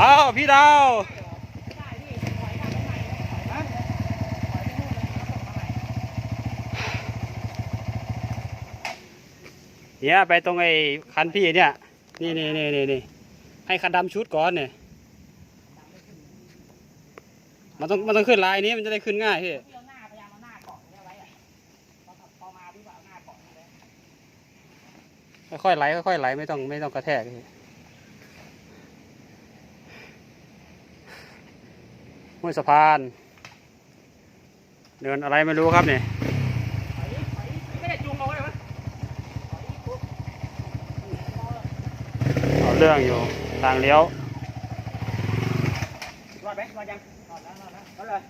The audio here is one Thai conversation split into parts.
อ้าวพี่ดาวเนี่ยไปตรงไอ้คันพี่เนี่ยนี่นี่นี่นี่นี่ให้คันดำชุดก่อนเนี่ยมันต้องมันต้องขึ้นลายนี้มันจะได้ขึ้นง่ายพี่ค่อยไล่ค่อยๆไหลค่อยๆไหลไม่ต้องไม่ต้องกระแทกพี่ ห้วยสะพาน เดินอะไรไม่รู้ครับเนี่ยไม่ได้จูงเอาไว้มั้ยเอาเรื่องอยู่ทางเลี้ยวรอดไหมรอดยังรอดแล้วรอดแล้วรอดเลย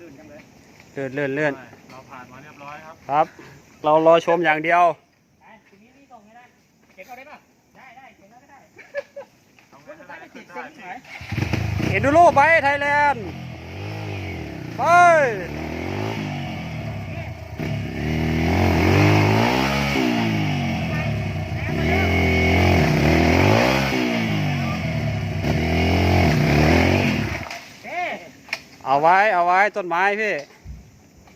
ลื่นจังเลยเลื่อนเลื่อนเลื่อนเราผ่านมาเรียบร้อยครับครับ เรารอชมอย่างเดียวไปทีนี้นี่ส่งให้ได้เก็บเอาได้ป่ะได้ได้เก็บเอาก็ได้ทำไงคนสุดให้ท้ายได้ไม่ติขึ้ดนเซ็ได้งไหน เอ็นดูโรไปไทยแลนด์ไปเอาไว้เอาไว้ต้นไม้พี่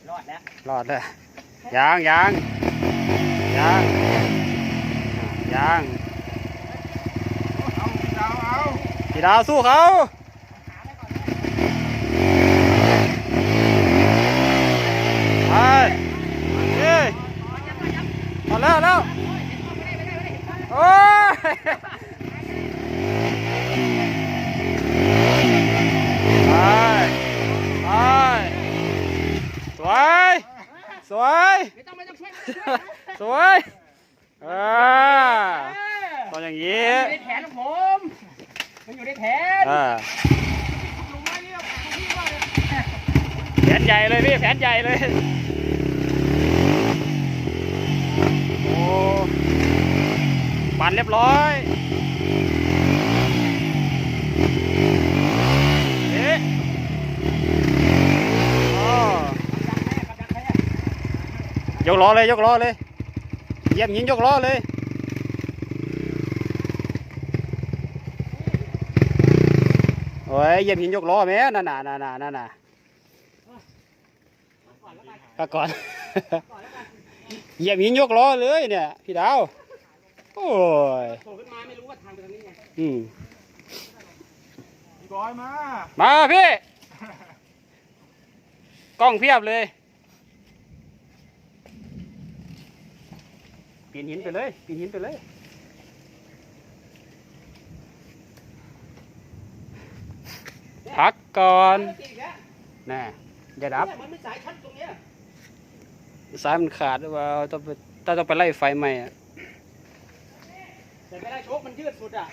รอดแล้ว รอดเลยยางยางยางยางเอาพี่ดาวเอาพี่ดาวสู้เขา หาไปก่อน ไปเฮ้ยเอาแล้วแล้วโอ้ย ไปไปสวย สวย ไม่ต้องไม่ต้องช่วยสวยเออเออต้องอย่างมันนี้อยู่ในแผนของผม มันอยู่ในแผนเออลุงไม่เรียกพี่ว่าเลยแผนใหญ่เลยพี่แผนใหญ่เลย โอ้ ปั่นเรียบร้อยเอ๊ะอ๋อยกล้อเลยยกล้อเลยเยียบหินยกล้อเลยโอ้ยเยียบหินยกล้อแม่นั่นน่ะนั่นน่ะนั่นน่ะก็ก่อนเยียบหินยกล้อเลยเนี่ยพี่ดาว โอ้ยโผล่ขึ้นมาไม่รู้ว่าทางไปทางนี้ไงอืมพี่บอยมา มาพี่ กล้องเพียบเลยปีนหินไปเลยปีนหินไปเลย พักก่อนติดอีกแล้วน่ะอย่าดับเนี่ยมันไม่สายชัดตรงเนี้ยสายมันขาดหรือเปล่าต้องไปต้องไปไล่ไฟใหม่อะ แต่ไม่ได้โชคมันยืดสุดอะ